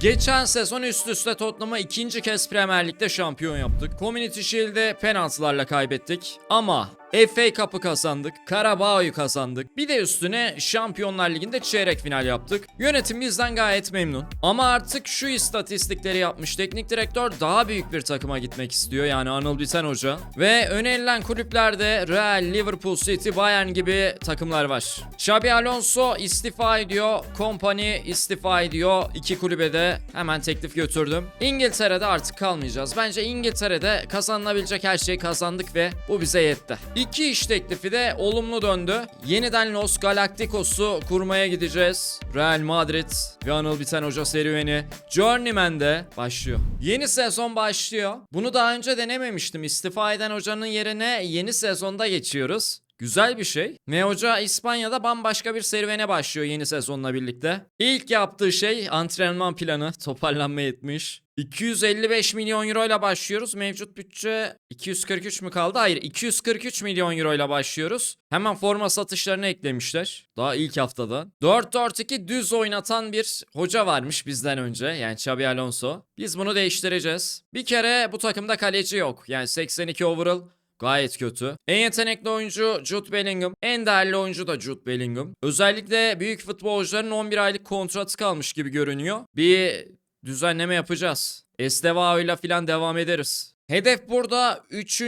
Geçen sezon üst üste Tottenham'a ikinci kez Premier Lig'de şampiyon yaptık. Community Shield'de penaltılarla kaybettik. Ama FA Cup'ı kazandık, Karabao'yu kazandık. Bir de üstüne Şampiyonlar Ligi'nde çeyrek final yaptık. Yönetim bizden gayet memnun. Ama artık şu istatistikleri yapmış. Teknik direktör daha büyük bir takıma gitmek istiyor. Yani Anıl Biten Hoca. Ve önerilen kulüplerde Real, Liverpool City, Bayern gibi takımlar var. Xabi Alonso istifa ediyor. Company istifa ediyor. İki kulübe de hemen teklif götürdüm. İngiltere'de artık kalmayacağız. Bence İngiltere'de kazanılabilecek her şeyi kazandık ve bu bize yetti. İki iş teklifi de olumlu döndü. Yeniden Los Galacticos'u kurmaya gideceğiz. Real Madrid ve Anıl Biten Hoca serüveni Journeyman'de başlıyor. Yeni sezon başlıyor. Bunu daha önce denememiştim. İstifa eden hocanın yerine yeni sezonda geçiyoruz. Güzel bir şey. Ve hoca İspanya'da bambaşka bir serüvene başlıyor yeni sezonla birlikte. İlk yaptığı şey antrenman planı. Toparlanma etmiş. 255 milyon euro ile başlıyoruz. Mevcut bütçe 243 mü kaldı? Hayır 243 milyon euro ile başlıyoruz. Hemen forma satışlarını eklemişler. Daha ilk haftada. 4-4-2 düz oynatan bir hoca varmış bizden önce. Yani Xabi Alonso. Biz bunu değiştireceğiz. Bir kere bu takımda kaleci yok. Yani 82 overall Gayet kötü. En yetenekli oyuncu Jude Bellingham. En değerli oyuncu da Jude Bellingham. Özellikle büyük futbolcuların 11 aylık kontratı kalmış gibi görünüyor. Bir düzenleme yapacağız. Estevao ile falan devam ederiz. Hedef burada 3.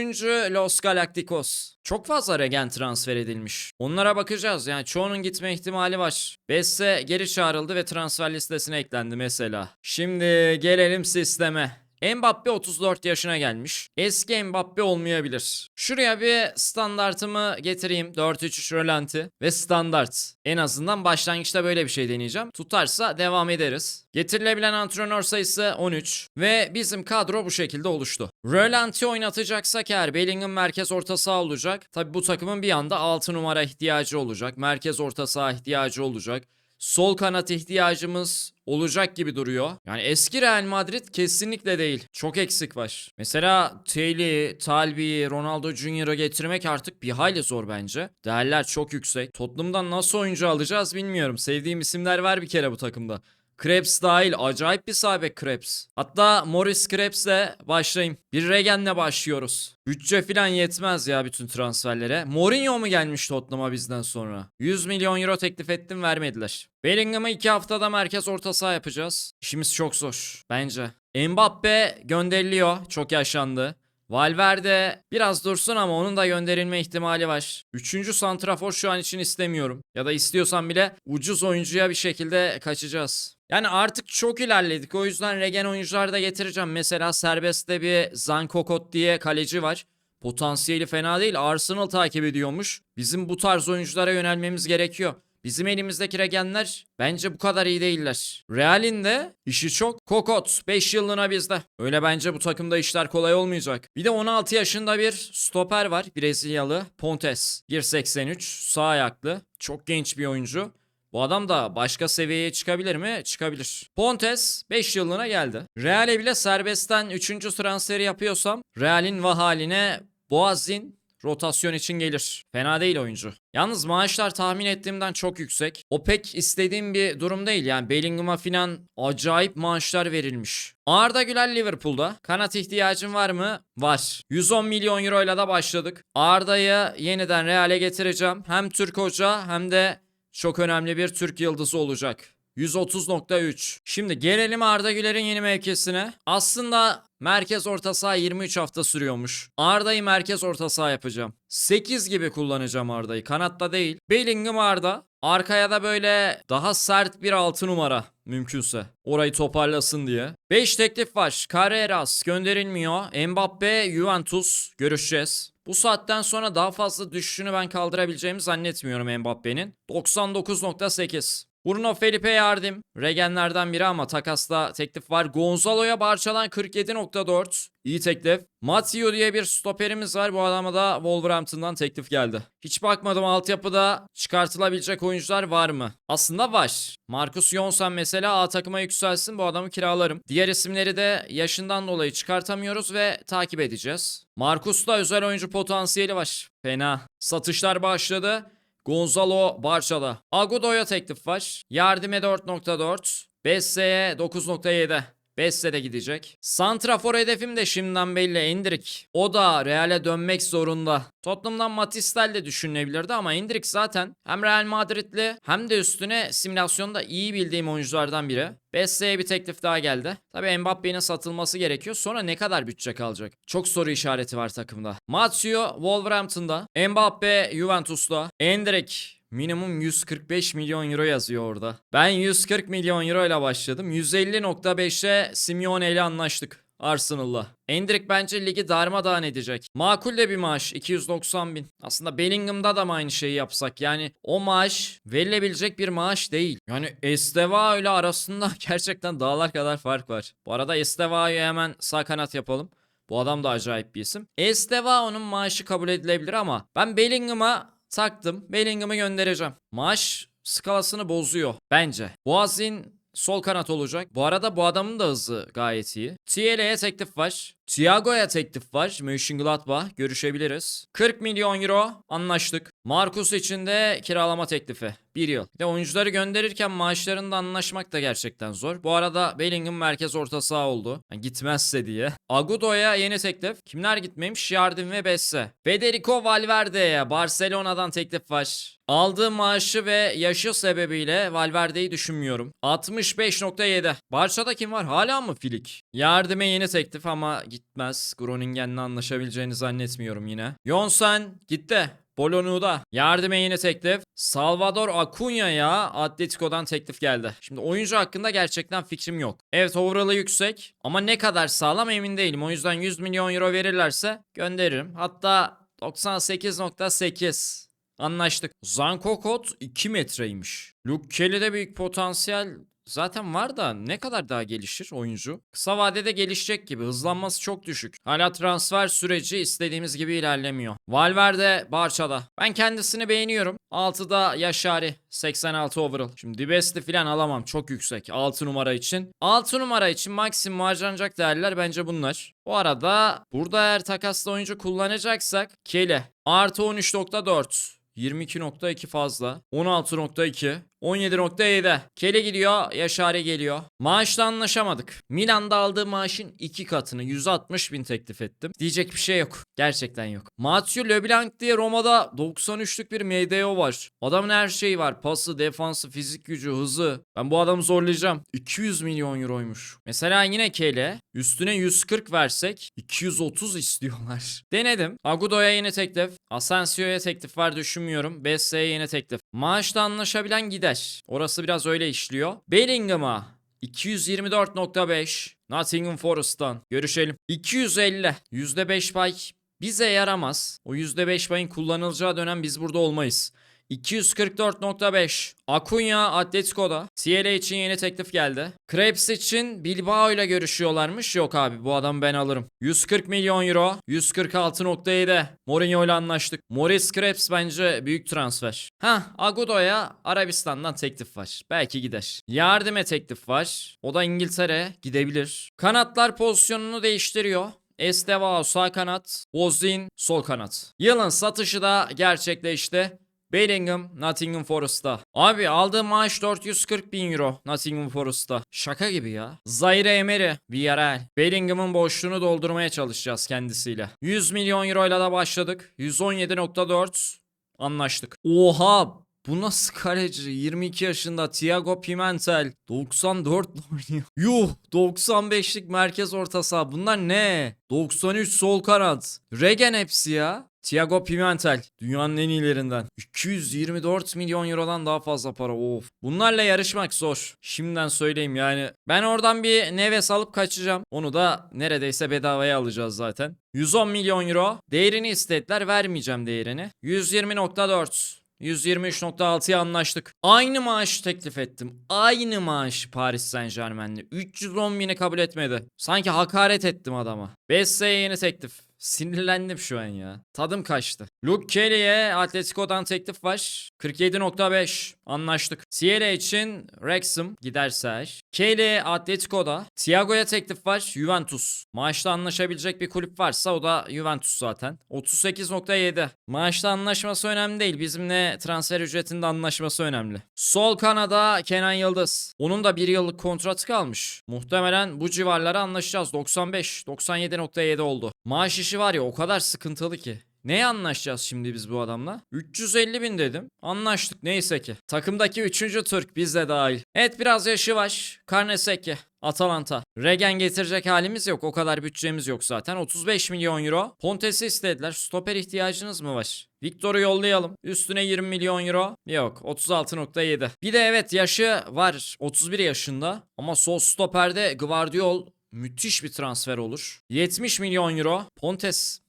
Los Galacticos. Çok fazla regen transfer edilmiş. Onlara bakacağız. Yani çoğunun gitme ihtimali var. Besse geri çağrıldı ve transfer listesine eklendi mesela. Şimdi gelelim sisteme. Mbappe 34 yaşına gelmiş. Eski Mbappe olmayabilir. Şuraya bir standartımı getireyim. 4-3-3 rölanti ve standart. En azından başlangıçta böyle bir şey deneyeceğim. Tutarsa devam ederiz. Getirilebilen antrenör sayısı 13 ve bizim kadro bu şekilde oluştu. Rölanti oynatacaksak eğer Bellingham merkez orta saha olacak. Tabi bu takımın bir anda 6 numara ihtiyacı olacak. Merkez orta saha ihtiyacı olacak. Sol kanat ihtiyacımız olacak gibi duruyor. Yani eski Real Madrid kesinlikle değil. Çok eksik var. Mesela Taylor, Talbi, Ronaldo Junior'ı getirmek artık bir hayli zor bence. Değerler çok yüksek. Tottenham'dan nasıl oyuncu alacağız bilmiyorum. Sevdiğim isimler var bir kere bu takımda. Krebs dahil acayip bir sabek Krebs. Hatta Morris Krebs'le başlayayım. Bir Regen'le başlıyoruz. Bütçe falan yetmez ya bütün transferlere. Mourinho mu gelmiş Tottenham'a bizden sonra? 100 milyon euro teklif ettim vermediler. Bellingham'ı 2 haftada merkez orta saha yapacağız. İşimiz çok zor bence. Mbappe gönderiliyor. Çok yaşandı. Valverde biraz dursun ama onun da gönderilme ihtimali var. Üçüncü santrafor şu an için istemiyorum. Ya da istiyorsam bile ucuz oyuncuya bir şekilde kaçacağız. Yani artık çok ilerledik. O yüzden regen oyuncular da getireceğim. Mesela serbestte bir Zankokot diye kaleci var. Potansiyeli fena değil. Arsenal takip ediyormuş. Bizim bu tarz oyunculara yönelmemiz gerekiyor. Bizim elimizdeki regenler bence bu kadar iyi değiller. Real'in de işi çok. Kokot 5 yıllığına bizde. Öyle bence bu takımda işler kolay olmayacak. Bir de 16 yaşında bir stoper var. Brezilyalı Pontes. 1.83 sağ ayaklı. Çok genç bir oyuncu. Bu adam da başka seviyeye çıkabilir mi? Çıkabilir. Pontes 5 yıllığına geldi. Real'e bile serbestten 3. transferi yapıyorsam Real'in vah haline Boazin rotasyon için gelir. Fena değil oyuncu. Yalnız maaşlar tahmin ettiğimden çok yüksek. O pek istediğim bir durum değil. Yani Bellingham'a filan acayip maaşlar verilmiş. Arda Güler Liverpool'da. Kanat ihtiyacın var mı? Var. 110 milyon euro ile de başladık. Arda'yı yeniden Real'e getireceğim. Hem Türk hoca hem de çok önemli bir Türk yıldızı olacak. 130.3. Şimdi gelelim Arda Güler'in yeni mevkisine. Aslında merkez orta saha 23 hafta sürüyormuş. Arda'yı merkez orta saha yapacağım. 8 gibi kullanacağım Arda'yı. Kanatta değil. Bellingham Arda. Arkaya da böyle daha sert bir 6 numara mümkünse. Orayı toparlasın diye. 5 teklif var. Carreras gönderilmiyor. Mbappe, Juventus görüşeceğiz. Bu saatten sonra daha fazla düşüşünü ben kaldırabileceğimi zannetmiyorum Mbappe'nin. 99.8. Bruno Felipe yardım. Regenlerden biri ama takasla teklif var. Gonzalo'ya Barçalan 47.4. İyi teklif. Matio diye bir stoperimiz var. Bu adama da Wolverhampton'dan teklif geldi. Hiç bakmadım altyapıda çıkartılabilecek oyuncular var mı? Aslında var. Marcus Jonsen mesela A takıma yükselsin bu adamı kiralarım. Diğer isimleri de yaşından dolayı çıkartamıyoruz ve takip edeceğiz. Marcus'ta özel oyuncu potansiyeli var. Fena. Satışlar başladı. Gonzalo Barça'da. Agudo'ya teklif var. Yardime 4.4. Besse'ye 9.7. Besse de gidecek. Santrafor hedefim de şimdiden belli Endrick. O da Real'e dönmek zorunda. Tottenham'dan Matistel de düşünülebilirdi ama Endrick zaten hem Real Madrid'li hem de üstüne simülasyonda iyi bildiğim oyunculardan biri. Besse'ye bir teklif daha geldi. Tabii Mbappe'nin satılması gerekiyor. Sonra ne kadar bütçe kalacak? Çok soru işareti var takımda. Mazio Wolverhampton'da. Mbappe Juventus'ta. Endrick Minimum 145 milyon euro yazıyor orada. Ben 140 milyon euro ile başladım. 150.5'e Simeone ile anlaştık. Arsenal'la. Endrick bence ligi darmadağın edecek. Makul de bir maaş 290 bin. Aslında Bellingham'da da mı aynı şeyi yapsak? Yani o maaş verilebilecek bir maaş değil. Yani Estevao ile arasında gerçekten dağlar kadar fark var. Bu arada Estevao'yu hemen sağ kanat yapalım. Bu adam da acayip bir isim. Estevao'nun maaşı kabul edilebilir ama ben Bellingham'a taktım. Bellingham'ı göndereceğim. Maaş skalasını bozuyor bence. Boğaz'in sol kanat olacak. Bu arada bu adamın da hızı gayet iyi. TL'ye teklif var. Thiago'ya teklif var. Mönchengladbach görüşebiliriz. 40 milyon euro anlaştık. Marcus için de kiralama teklifi. Bir yıl. Bir De oyuncuları gönderirken maaşlarında anlaşmak da gerçekten zor. Bu arada Bellingham merkez orta saha oldu. Yani gitmezse diye. Agudo'ya yeni teklif. Kimler gitmemiş? Yardım ve Besse. Federico Valverde'ye Barcelona'dan teklif var. Aldığı maaşı ve yaşı sebebiyle Valverde'yi düşünmüyorum. 65.7. Barça'da kim var? Hala mı Filik? Yardıma yeni teklif ama gitmez. Groningen'le anlaşabileceğini zannetmiyorum yine. Jonsen gitti. Bolonu'da yardıma yeni teklif. Salvador Acuña'ya Atletico'dan teklif geldi. Şimdi oyuncu hakkında gerçekten fikrim yok. Evet overall'ı yüksek ama ne kadar sağlam emin değilim. O yüzden 100 milyon euro verirlerse gönderirim. Hatta 98.8 Anlaştık. Zankokot 2 metreymiş. Luke Kelly'de büyük potansiyel zaten var da ne kadar daha gelişir oyuncu? Kısa vadede gelişecek gibi. Hızlanması çok düşük. Hala transfer süreci istediğimiz gibi ilerlemiyor. Valverde Barça'da. Ben kendisini beğeniyorum. 6'da Yaşari 86 overall. Şimdi Dibesti falan alamam. Çok yüksek. 6 numara için. 6 numara için maksimum harcanacak değerler bence bunlar. Bu arada burada eğer takaslı oyuncu kullanacaksak Kelly artı 13.4 22.2 fazla. 16.2. 17.7. Kele gidiyor. Yaşari geliyor. Maaşla anlaşamadık. Milan'da aldığı maaşın iki katını 160 bin teklif ettim. Diyecek bir şey yok. Gerçekten yok. Mathieu Leblanc diye Roma'da 93'lük bir MDO var. Adamın her şeyi var. Pası, defansı, fizik gücü, hızı. Ben bu adamı zorlayacağım. 200 milyon euroymuş. Mesela yine Kele. Üstüne 140 versek 230 istiyorlar. Denedim. Agudo'ya yeni teklif. Asensio'ya teklif var düşünmüyorum. Besse'ye yeni teklif. Maaşla anlaşabilen gider. Orası biraz öyle işliyor. Bellingham'a 224.5 Nottingham Forest'tan görüşelim. 250 %5 pay bize yaramaz. O %5 payın kullanılacağı dönem biz burada olmayız. 244.5 Akunya Atletico'da. CLA için yeni teklif geldi. Krebs için Bilbao ile görüşüyorlarmış. Yok abi bu adam ben alırım. 140 milyon euro. 146.7 Mourinho ile anlaştık. Morris Krebs bence büyük transfer. Ha Agudo'ya Arabistan'dan teklif var. Belki gider. Yardım'a teklif var. O da İngiltere gidebilir. Kanatlar pozisyonunu değiştiriyor. Estevao sağ kanat, Ozin sol kanat. Yılın satışı da gerçekleşti. Bellingham Nottingham Forest'ta. Abi aldığı maaş 440 bin euro Nottingham Forest'ta. Şaka gibi ya. Zaire Emery Villarreal. Bellingham'ın boşluğunu doldurmaya çalışacağız kendisiyle. 100 milyon euro ile de başladık. 117.4 anlaştık. Oha bu nasıl kaleci? 22 yaşında Thiago Pimentel 94 oynuyor. Yuh 95'lik merkez orta saha. Bunlar ne? 93 sol kanat. Regen hepsi ya. Thiago Pimentel dünyanın en iyilerinden. 224 milyon eurodan daha fazla para. Of. Bunlarla yarışmak zor. Şimdiden söyleyeyim yani. Ben oradan bir Neves alıp kaçacağım. Onu da neredeyse bedavaya alacağız zaten. 110 milyon euro. Değerini istediler. Vermeyeceğim değerini. 120.4. 123.6'ya anlaştık. Aynı maaş teklif ettim. Aynı maaş Paris Saint Germain'le. 310 bini kabul etmedi. Sanki hakaret ettim adama. Besse'ye yeni teklif. Sinirlendim şu an ya. Tadım kaçtı. Luke Kelly'e Atletico'dan teklif var. 47.5 anlaştık. Thierry için Wrexham giderse eğer. Kelly Atletico'da. Thiago'ya teklif var. Juventus. Maaşla anlaşabilecek bir kulüp varsa o da Juventus zaten. 38.7. Maaşla anlaşması önemli değil. Bizimle transfer ücretinde anlaşması önemli. Sol kanada Kenan Yıldız. Onun da bir yıllık kontratı kalmış. Muhtemelen bu civarlara anlaşacağız. 95, 97.7 oldu. Maaş işi var ya o kadar sıkıntılı ki. Neye anlaşacağız şimdi biz bu adamla? 350 bin dedim. Anlaştık neyse ki. Takımdaki 3. Türk biz de dahil. Evet biraz yaşı var. Karneseki. Atalanta. Regen getirecek halimiz yok. O kadar bütçemiz yok zaten. 35 milyon euro. Pontes'i istediler. Stoper ihtiyacınız mı var? Victor'u yollayalım. Üstüne 20 milyon euro. Yok 36.7. Bir de evet yaşı var. 31 yaşında. Ama sol stoperde Guardiol müthiş bir transfer olur. 70 milyon euro. Pontes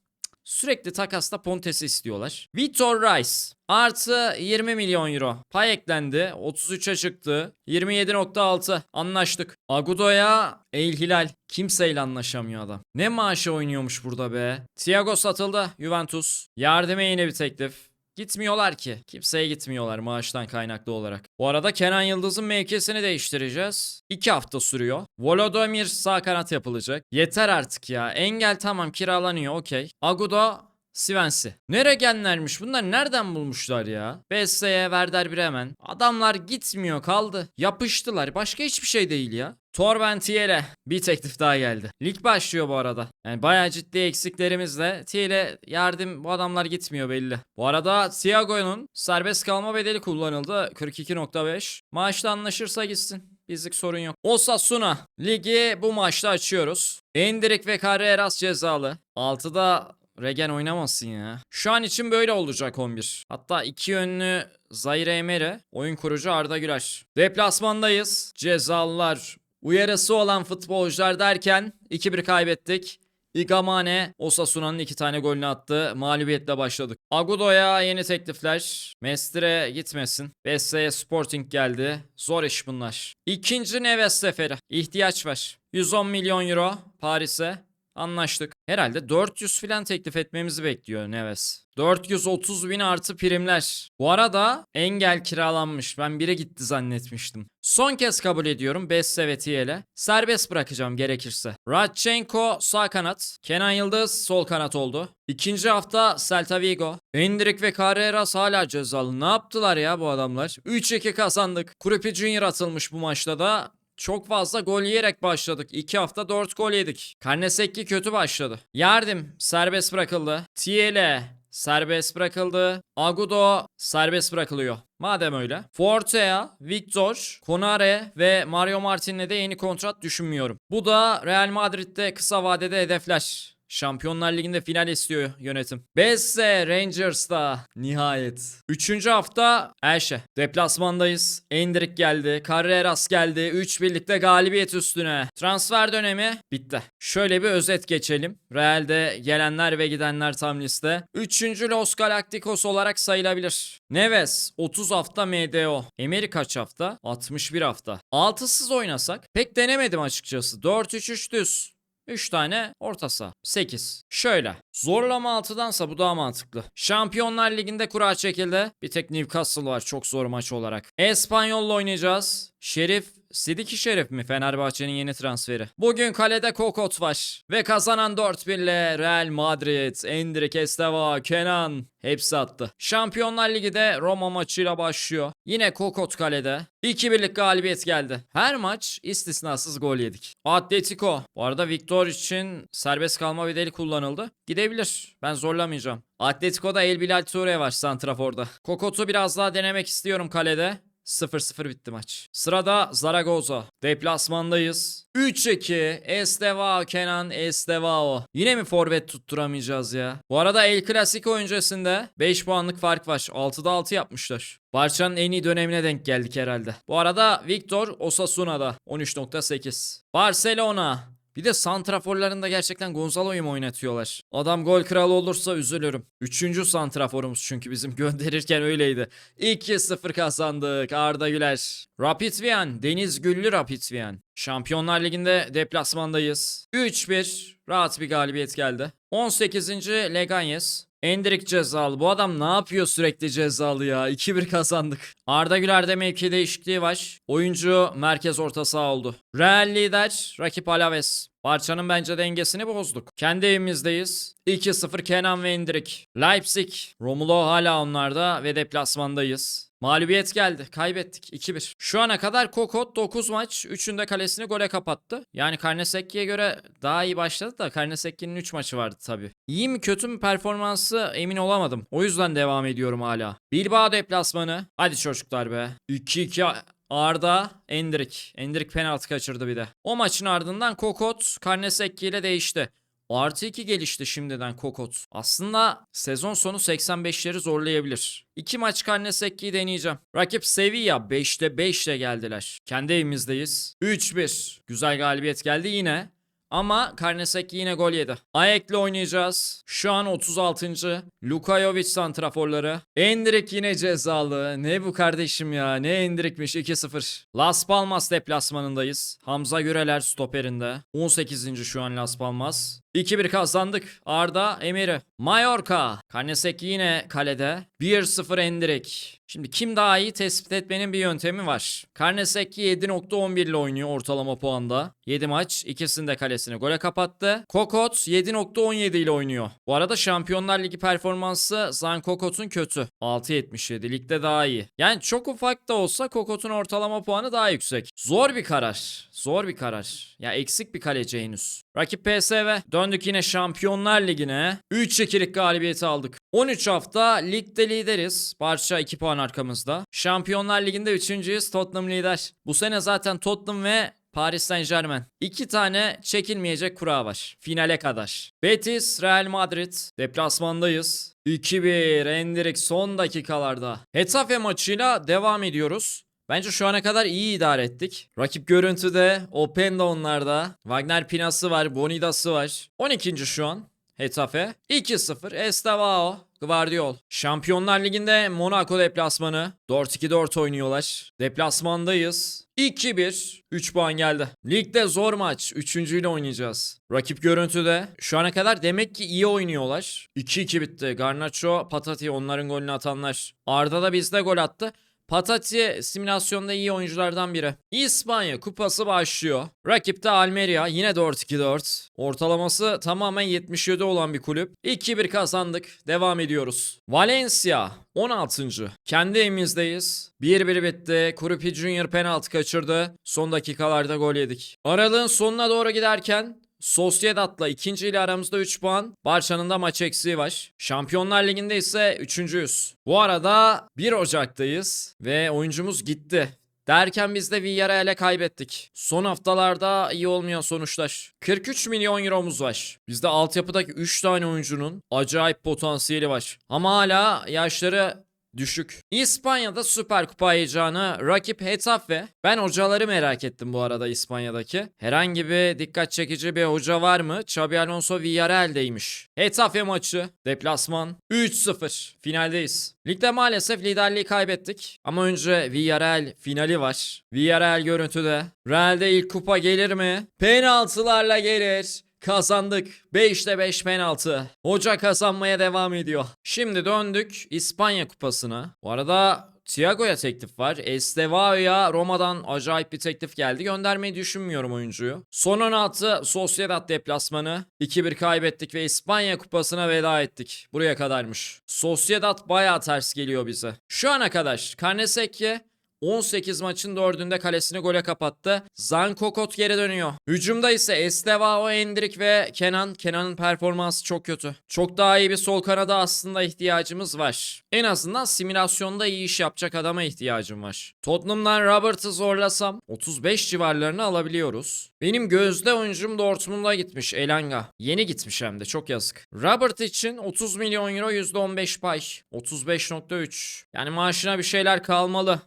Sürekli takasta Pontes'i istiyorlar. Vitor Rice artı 20 milyon euro. Pay eklendi. 33'e çıktı. 27.6 anlaştık. Agudo'ya El Hilal. Kimseyle anlaşamıyor adam. Ne maaşı oynuyormuş burada be. Thiago satıldı. Juventus. Yardıma yine bir teklif. Gitmiyorlar ki. Kimseye gitmiyorlar maaştan kaynaklı olarak. Bu arada Kenan Yıldız'ın mevkisini değiştireceğiz. 2 hafta sürüyor. Volodymyr sağ kanat yapılacak. Yeter artık ya. Engel tamam kiralanıyor okey. Agudo Svensi. Ne regenlermiş bunlar nereden bulmuşlar ya? BS'ye Werder Bremen. Adamlar gitmiyor kaldı. Yapıştılar. Başka hiçbir şey değil ya. Torben Tiele bir teklif daha geldi. Lig başlıyor bu arada. Yani bayağı ciddi eksiklerimizle Tiele yardım bu adamlar gitmiyor belli. Bu arada Thiago'nun serbest kalma bedeli kullanıldı. 42.5. Maaşla anlaşırsa gitsin. Bizlik sorun yok. Osasuna ligi bu maçta açıyoruz. Endrik ve Carreras cezalı. 6'da Regen oynamasın ya. Şu an için böyle olacak 11. Hatta iki yönlü Zaire Emery, oyun kurucu Arda Güler. Deplasmandayız. Cezalılar uyarısı olan futbolcular derken 2-1 kaybettik. Igamane Osasuna'nın iki tane golünü attı. Mağlubiyetle başladık. Agudo'ya yeni teklifler. Mestre gitmesin. Bessa'ya Sporting geldi. Zor iş bunlar. İkinci Neves seferi. İhtiyaç var. 110 milyon euro Paris'e. Anlaştık. Herhalde 400 filan teklif etmemizi bekliyor Neves. 430 bin artı primler. Bu arada engel kiralanmış. Ben biri gitti zannetmiştim. Son kez kabul ediyorum Besse ve Tiel'e. Serbest bırakacağım gerekirse. Radchenko sağ kanat. Kenan Yıldız sol kanat oldu. İkinci hafta Celta Vigo. Endrik ve Carreras hala cezalı. Ne yaptılar ya bu adamlar? 3-2 kazandık. Krupi Junior atılmış bu maçta da. Çok fazla gol yiyerek başladık. 2 hafta 4 gol yedik. Karneseki kötü başladı. Yardım serbest bırakıldı. Tiele serbest bırakıldı. Agudo serbest bırakılıyor. Madem öyle. Fortea, Victor, Konare ve Mario Martin'le de yeni kontrat düşünmüyorum. Bu da Real Madrid'de kısa vadede hedefler. Şampiyonlar Ligi'nde final istiyor yönetim. Besse Rangers'ta nihayet. Üçüncü hafta Elşe. Deplasmandayız. Endrick geldi. Carreras geldi. Üç birlikte galibiyet üstüne. Transfer dönemi bitti. Şöyle bir özet geçelim. Real'de gelenler ve gidenler tam liste. Üçüncü Los Galacticos olarak sayılabilir. Neves 30 hafta MDO. Emery kaç hafta? 61 hafta. Altısız oynasak pek denemedim açıkçası. 4-3-3 düz. 3 tane orta saha. 8. Şöyle. Zorlama 6'dansa bu daha mantıklı. Şampiyonlar Ligi'nde kura çekildi. Bir tek Newcastle var çok zor maç olarak. Espanyol'la oynayacağız. Şerif Sidiki Şerif mi Fenerbahçe'nin yeni transferi? Bugün kalede Kokot var. Ve kazanan 4-1 ile Real Madrid, Endrick Esteva, Kenan hepsi attı. Şampiyonlar Ligi de Roma maçıyla başlıyor. Yine Kokot kalede. 2-1'lik galibiyet geldi. Her maç istisnasız gol yedik. Atletico. Bu arada Victor için serbest kalma bedeli kullanıldı. Gidebilir. Ben zorlamayacağım. Atletico'da El Bilal Toure var Santrafor'da. Kokot'u biraz daha denemek istiyorum kalede. 0-0 bitti maç. Sırada Zaragoza. Deplasmandayız. 3-2. Estevao Kenan Estevao. Yine mi forvet tutturamayacağız ya? Bu arada El Clasico öncesinde 5 puanlık fark var. 6'da 6 yapmışlar. Barça'nın en iyi dönemine denk geldik herhalde. Bu arada Victor Osasuna'da 13.8. Barcelona Bir de santraforlarında gerçekten Gonzalo'yu mu oynatıyorlar? Adam gol kralı olursa üzülürüm. Üçüncü santraforumuz çünkü bizim gönderirken öyleydi. 2-0 kazandık Arda Güler. Rapid Wien, Deniz Güllü Rapid Wien. Şampiyonlar Ligi'nde deplasmandayız. 3-1 rahat bir galibiyet geldi. 18. Leganes. Endrik cezalı. Bu adam ne yapıyor sürekli cezalı ya? 2-1 kazandık. Arda Güler'de mevki değişikliği var. Oyuncu merkez orta saha oldu. Real lider rakip Alaves. Barça'nın bence dengesini bozduk. Kendi evimizdeyiz. 2-0 Kenan ve Endrik. Leipzig. Romulo hala onlarda ve deplasmandayız. Mağlubiyet geldi. Kaybettik. 2-1. Şu ana kadar Kokot 9 maç. 3'ünde kalesini gole kapattı. Yani Karnesekki'ye göre daha iyi başladı da Karnesekki'nin 3 maçı vardı tabii. İyi mi kötü mü performansı emin olamadım. O yüzden devam ediyorum hala. Bilbao deplasmanı. Hadi çocuklar be. 2-2 Arda, Endrik. Endrik penaltı kaçırdı bir de. O maçın ardından Kokot Karnesekki ile değişti. Artı 2 gelişti şimdiden Kokot. Aslında sezon sonu 85'leri zorlayabilir. İki maç Karnesekki'yi deneyeceğim. Rakip Sevilla 5'te 5 ile geldiler. Kendi evimizdeyiz. 3-1. Güzel galibiyet geldi yine. Ama Karneseki yine gol yedi. Ayek'le oynayacağız. Şu an 36. Luka Jovic santraforları. Endrik yine cezalı. Ne bu kardeşim ya? Ne Endrik'miş 2-0. Las Palmas deplasmanındayız. Hamza Güreler stoperinde. 18. şu an Las Palmas. 2-1 kazandık. Arda Emir'i. Mallorca. Karneseki yine kalede. 1-0 Endrik. Şimdi kim daha iyi tespit etmenin bir yöntemi var. Karneseki 7.11 ile oynuyor ortalama puanda. 7 maç ikisinde kalesini gole kapattı. Kokot 7.17 ile oynuyor. Bu arada Şampiyonlar Ligi performansı Zan Kokot'un kötü. 6.77 ligde daha iyi. Yani çok ufak da olsa Kokot'un ortalama puanı daha yüksek. Zor bir karar. Zor bir karar. Ya eksik bir kaleci henüz. Rakip PSV. Döndük yine Şampiyonlar Ligi'ne. 3-2'lik galibiyeti aldık. 13 hafta ligde lideriz. Barça 2 puan arkamızda. Şampiyonlar Ligi'nde 3.yüz. Tottenham lider. Bu sene zaten Tottenham ve Paris Saint Germain. İki tane çekilmeyecek kura var. Finale kadar. Betis, Real Madrid. Deplasmandayız. 2-1 Endrik son dakikalarda. Hetafe maçıyla devam ediyoruz. Bence şu ana kadar iyi idare ettik. Rakip görüntüde, Open de onlarda. Wagner Pinası var, Bonidas'ı var. 12. şu an. Hetafe. 2-0 Estevao. Guardiol. Şampiyonlar Ligi'nde Monaco deplasmanı. 4-2-4 oynuyorlar. Deplasmandayız. 2-1. 3 puan geldi. Ligde zor maç. Üçüncüyle oynayacağız. Rakip görüntüde. Şu ana kadar demek ki iyi oynuyorlar. 2-2 bitti. Garnacho, Patati onların golünü atanlar. Arda da bizde gol attı. Patati simülasyonda iyi oyunculardan biri. İspanya kupası başlıyor. Rakipte Almeria yine 4-2-4. Ortalaması tamamen 77 olan bir kulüp. 2-1 kazandık. Devam ediyoruz. Valencia 16. Kendi evimizdeyiz. 1-1 bitti. Kurupi Junior penaltı kaçırdı. Son dakikalarda gol yedik. Aralığın sonuna doğru giderken Sociedad'la ikinci ile aramızda 3 puan. Barça'nın da maç eksiği var. Şampiyonlar Ligi'nde ise üçüncüyüz. Bu arada 1 Ocak'tayız ve oyuncumuz gitti. Derken biz de Villarreal'e kaybettik. Son haftalarda iyi olmayan sonuçlar. 43 milyon euromuz var. Bizde altyapıdaki 3 tane oyuncunun acayip potansiyeli var. Ama hala yaşları düşük. İspanya'da Süper Kupa heyecanı rakip Hetafe. Ben hocaları merak ettim bu arada İspanya'daki. Herhangi bir dikkat çekici bir hoca var mı? Xabi Alonso Villarreal'deymiş. Hetafe maçı, deplasman 3-0. Finaldeyiz. Ligde maalesef liderliği kaybettik. Ama önce Villarreal finali var. Villarreal görüntüde. Real'de ilk kupa gelir mi? Penaltılarla gelir. Kazandık. 5'te 5 penaltı. Hoca kazanmaya devam ediyor. Şimdi döndük İspanya kupasına. Bu arada Thiago'ya teklif var. Estevao'ya Roma'dan acayip bir teklif geldi. Göndermeyi düşünmüyorum oyuncuyu. Son 16 Sociedad deplasmanı. 2-1 kaybettik ve İspanya kupasına veda ettik. Buraya kadarmış. Sociedad bayağı ters geliyor bize. Şu ana kadar Karnesekye 18 maçın 4'ünde kalesini gole kapattı. Zan Kokot geri dönüyor. Hücumda ise Estevao, Endrik ve Kenan. Kenan'ın performansı çok kötü. Çok daha iyi bir sol kanada aslında ihtiyacımız var. En azından simülasyonda iyi iş yapacak adama ihtiyacım var. Tottenham'dan Robert'ı zorlasam 35 civarlarını alabiliyoruz. Benim gözde oyuncum Dortmund'a gitmiş Elanga. Yeni gitmiş hem de çok yazık. Robert için 30 milyon euro %15 pay. 35.3. Yani maaşına bir şeyler kalmalı.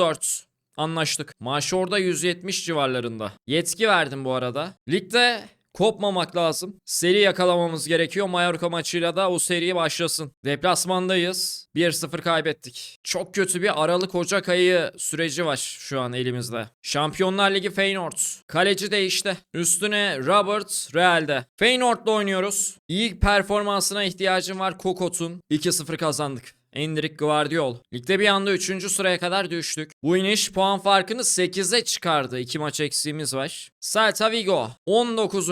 34. Anlaştık. Maaşı orada 170 civarlarında. Yetki verdim bu arada. Ligde Kopmamak lazım. Seri yakalamamız gerekiyor. Mallorca maçıyla da o seri başlasın. Deplasmandayız. 1-0 kaybettik. Çok kötü bir Aralık Ocak ayı süreci var şu an elimizde. Şampiyonlar Ligi Feyenoord. Kaleci değişti. Üstüne Robert Real'de. Feyenoord'la oynuyoruz. İyi performansına ihtiyacım var Kokot'un. 2-0 kazandık. Endrick Guardiol. Ligde bir anda 3. sıraya kadar düştük. Bu iniş puan farkını 8'e çıkardı. 2 maç eksiğimiz var. Celta Vigo 19.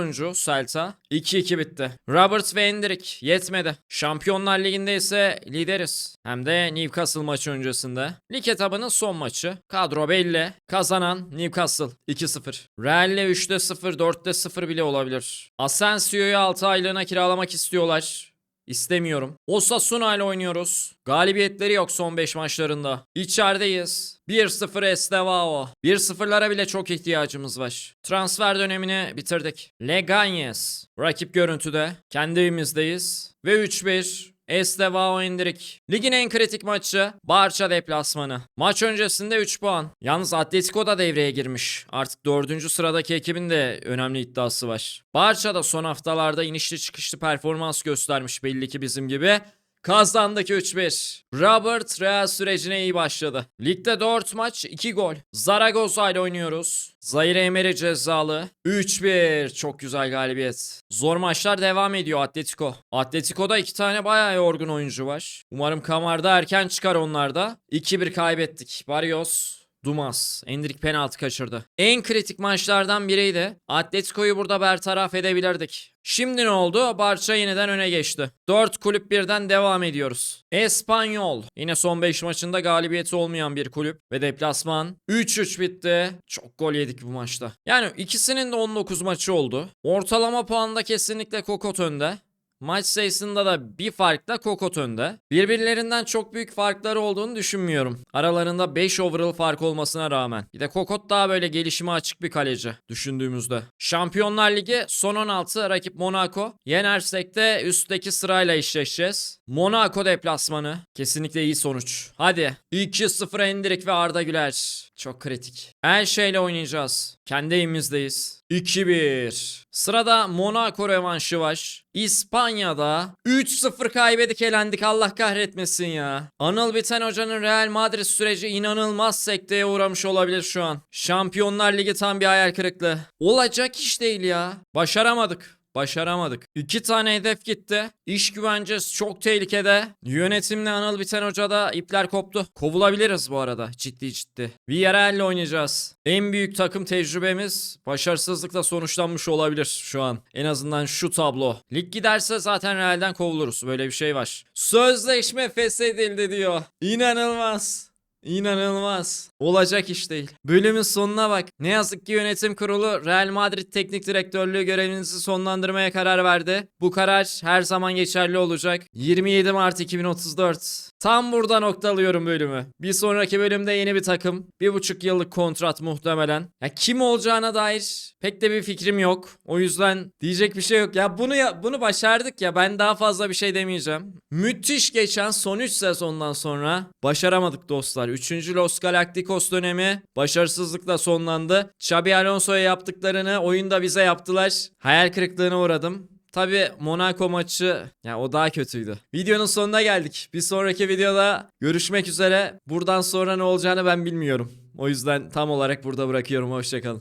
Celta 2-2 bitti. Roberts ve Endrick yetmedi. Şampiyonlar Ligi'nde ise lideriz. Hem de Newcastle maçı öncesinde. Lig etabının son maçı. Kadro belli. Kazanan Newcastle 2-0. Real'le 3'te 0, 4'te 0 bile olabilir. Asensio'yu 6 aylığına kiralamak istiyorlar. İstemiyorum. Osasuna ile oynuyoruz. Galibiyetleri yok son 5 maçlarında. İçerideyiz. 1-0 Estevao. 1-0'lara bile çok ihtiyacımız var. Transfer dönemini bitirdik. Leganes. Rakip görüntüde. Kendi evimizdeyiz. Ve 3-1. Estevao indirik. Ligin en kritik maçı Barça deplasmanı. Maç öncesinde 3 puan. Yalnız Atletico da devreye girmiş. Artık 4. sıradaki ekibin de önemli iddiası var. Barça da son haftalarda inişli çıkışlı performans göstermiş belli ki bizim gibi. Kazandık 3-1. Robert Real sürecine iyi başladı. Ligde 4 maç 2 gol. Zaragoza ile oynuyoruz. Zaire Emery cezalı. 3-1. Çok güzel galibiyet. Zor maçlar devam ediyor Atletico. Atletico'da 2 tane bayağı yorgun oyuncu var. Umarım Kamar'da erken çıkar onlarda. 2-1 kaybettik. Barrios Dumas. Endrik penaltı kaçırdı. En kritik maçlardan biriydi. Atletico'yu burada bertaraf edebilirdik. Şimdi ne oldu? Barça yeniden öne geçti. 4 kulüp birden devam ediyoruz. Espanyol. Yine son 5 maçında galibiyeti olmayan bir kulüp. Ve deplasman. 3-3 bitti. Çok gol yedik bu maçta. Yani ikisinin de 19 maçı oldu. Ortalama puanda kesinlikle Kokot önde. Maç sayısında da bir farkla Kokot önde. Birbirlerinden çok büyük farkları olduğunu düşünmüyorum. Aralarında 5 overall fark olmasına rağmen. Bir de Kokot daha böyle gelişime açık bir kaleci düşündüğümüzde. Şampiyonlar Ligi son 16 rakip Monaco. Yenersek de üstteki sırayla eşleşeceğiz. Monaco deplasmanı. Kesinlikle iyi sonuç. Hadi. 2-0 Endrik ve Arda Güler. Çok kritik. Her şeyle oynayacağız. Kendi evimizdeyiz. 2-1. Sırada Monaco revanşı var. İspanya'da 3-0 kaybedik elendik Allah kahretmesin ya. Anıl Biten Hoca'nın Real Madrid süreci inanılmaz sekteye uğramış olabilir şu an. Şampiyonlar Ligi tam bir hayal kırıklığı. Olacak iş değil ya. Başaramadık. Başaramadık. İki tane hedef gitti. İş güvencesi çok tehlikede. Yönetimle Anıl Biten Hoca'da ipler koptu. Kovulabiliriz bu arada. Ciddi ciddi. Villarreal'le oynayacağız. En büyük takım tecrübemiz başarısızlıkla sonuçlanmış olabilir şu an. En azından şu tablo. Lig giderse zaten Real'den kovuluruz. Böyle bir şey var. Sözleşme feshedildi diyor. İnanılmaz. İnanılmaz. Olacak iş değil. Bölümün sonuna bak. Ne yazık ki yönetim kurulu Real Madrid teknik direktörlüğü görevinizi sonlandırmaya karar verdi. Bu karar her zaman geçerli olacak. 27 Mart 2034. Tam burada noktalıyorum bölümü. Bir sonraki bölümde yeni bir takım. Bir buçuk yıllık kontrat muhtemelen. Ya kim olacağına dair pek de bir fikrim yok. O yüzden diyecek bir şey yok. Ya bunu ya bunu başardık ya. Ben daha fazla bir şey demeyeceğim. Müthiş geçen son 3 sezondan sonra başaramadık dostlar. 3. Los Galacticos dönemi başarısızlıkla sonlandı. Xabi Alonso'ya yaptıklarını oyunda bize yaptılar. Hayal kırıklığına uğradım. Tabi Monaco maçı ya o daha kötüydü. Videonun sonuna geldik. Bir sonraki videoda görüşmek üzere. Buradan sonra ne olacağını ben bilmiyorum. O yüzden tam olarak burada bırakıyorum. Hoşçakalın.